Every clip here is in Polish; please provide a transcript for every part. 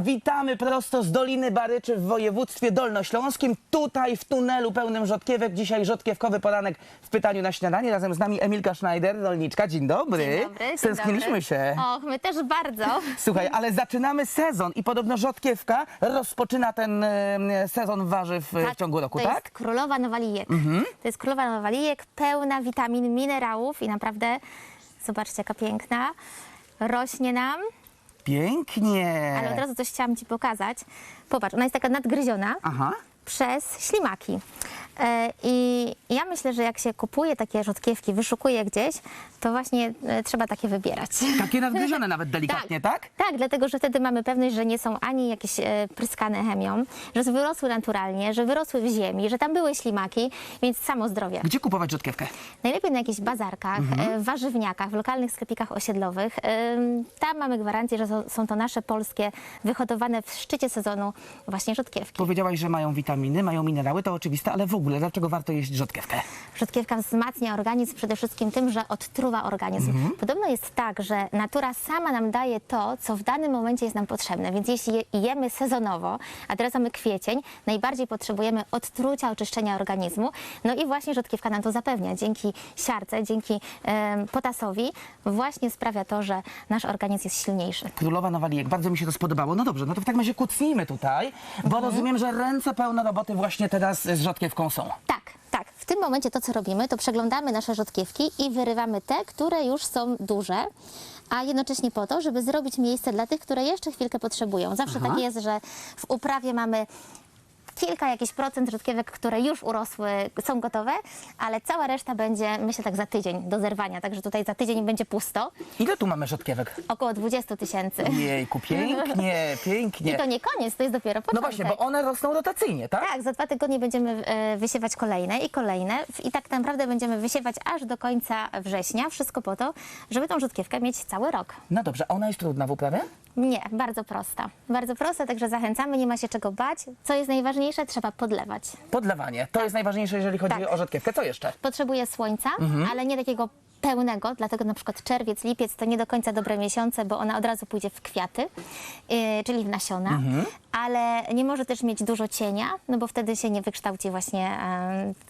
witamy prosto z Doliny Baryczy w województwie dolnośląskim. Tutaj w tunelu pełnym rzodkiewek. Dzisiaj rzodkiewkowy poranek w pytaniu na śniadanie. Razem z nami Emilka Schneider, rolniczka. Dzień dobry. Dzień dobry. dzień Stęskniliśmy dobry. się. Och, my też bardzo. Słuchaj, ale zaczynamy sezon i podobno rzodkiewka rozpoczyna ten e, sezon warzyw e, w ciągu roku, to tak? jest królowa nowalijek. To jest królowa nowalijek, pełna witamin, minerałów i naprawdę, zobaczcie jaka piękna, rośnie nam. Pięknie. Ale od razu coś chciałam Ci pokazać. Popatrz, ona jest taka nadgryziona Aha. przez ślimaki. E, I ja myślę, że jak się kupuje takie rzodkiewki, wyszukuje gdzieś, to właśnie e, trzeba takie wybierać. Takie nadgryzione nawet delikatnie, tak? Tak, dlatego że wtedy mamy pewność, że nie są ani jakieś e, pryskane chemią, że wyrosły naturalnie, że wyrosły w ziemi, że tam były ślimaki, więc samo zdrowie. Gdzie kupować rzodkiewkę? Najlepiej na jakichś bazarkach, w warzywniakach, w lokalnych sklepikach osiedlowych. Tam mamy gwarancję, że są- są to nasze polskie, wyhodowane w szczycie sezonu właśnie rzodkiewki. Powiedziałaś, że mają witaminy, mają minerały, to oczywiste, ale w ogóle dlaczego warto jeść rzodkiewkę? Rzodkiewka wzmacnia organizm przede wszystkim tym, że odtruwa organizm. Podobno jest tak, że natura sama nam daje to, co w danym momencie jest nam potrzebne. Więc jeśli je- jemy sezonowo, a teraz mamy kwiecień, najbardziej potrzebujemy odtrucia, oczyszczenia organizmu. No i właśnie rzodkiewka nam to zapewnia. Dzięki siarce, dzięki em, potasowi właśnie sprawia to, że nasz organizm jest silniejszy. Królowa Nowalijek, bardzo mi się to spodobało. No dobrze, no to w takim razie kucnijmy tutaj, bo Mhm. rozumiem, że ręce pełne roboty właśnie teraz z rzodkiewką są. Tak, tak. W tym momencie to, co robimy, to przeglądamy nasze rzodkiewki i wyrywamy te, które już są duże, a jednocześnie po to, żeby zrobić miejsce dla tych, które jeszcze chwilkę potrzebują. Zawsze Aha. tak jest, że w uprawie mamy kilka jakiś procent rzodkiewek, które już urosły, są gotowe, ale cała reszta będzie, myślę, tak za tydzień do zerwania. Także tutaj za tydzień będzie pusto. Ile tu mamy rzodkiewek? Około 20 tysięcy. Jejku, pięknie, I pięknie. to nie koniec, to jest dopiero No początek. właśnie, bo one rosną rotacyjnie, tak? Tak, za dwa tygodnie będziemy e, wysiewać kolejne i kolejne i tak naprawdę będziemy wysiewać aż do końca września. Wszystko po to, żeby tą rzutkiewkę mieć cały rok. No dobrze, a ona jest trudna w uprawie? Nie, bardzo prosta. Bardzo prosta, także zachęcamy, nie ma się czego bać. Co jest najważniejsze, trzeba podlewać. Podlewanie, to jest najważniejsze, jeżeli chodzi Tak. o rzodkiewkę. Co jeszcze? Potrzebuje słońca, Mhm. ale nie takiego pełnego, dlatego na przykład czerwiec, lipiec to nie do końca dobre miesiące, bo ona od razu pójdzie w kwiaty, yy, czyli w nasiona, Mhm. ale nie może też mieć dużo cienia, no bo wtedy się nie wykształci właśnie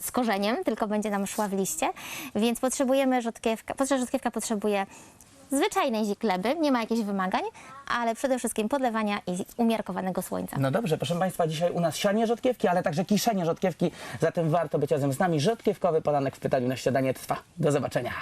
z korzeniem, tylko będzie nam szła w liście, więc potrzebujemy rzodkiewka, potrze- rzodkiewka potrzebuje zwyczajnej gleby, nie ma jakichś wymagań, ale przede wszystkim podlewania i umiarkowanego słońca. No dobrze, proszę Państwa, dzisiaj u nas sianie rzodkiewki, ale także kiszenie rzodkiewki, zatem warto być razem z nami. Rzodkiewkowy poranek w pytaniu na śniadanie trwa. Do zobaczenia.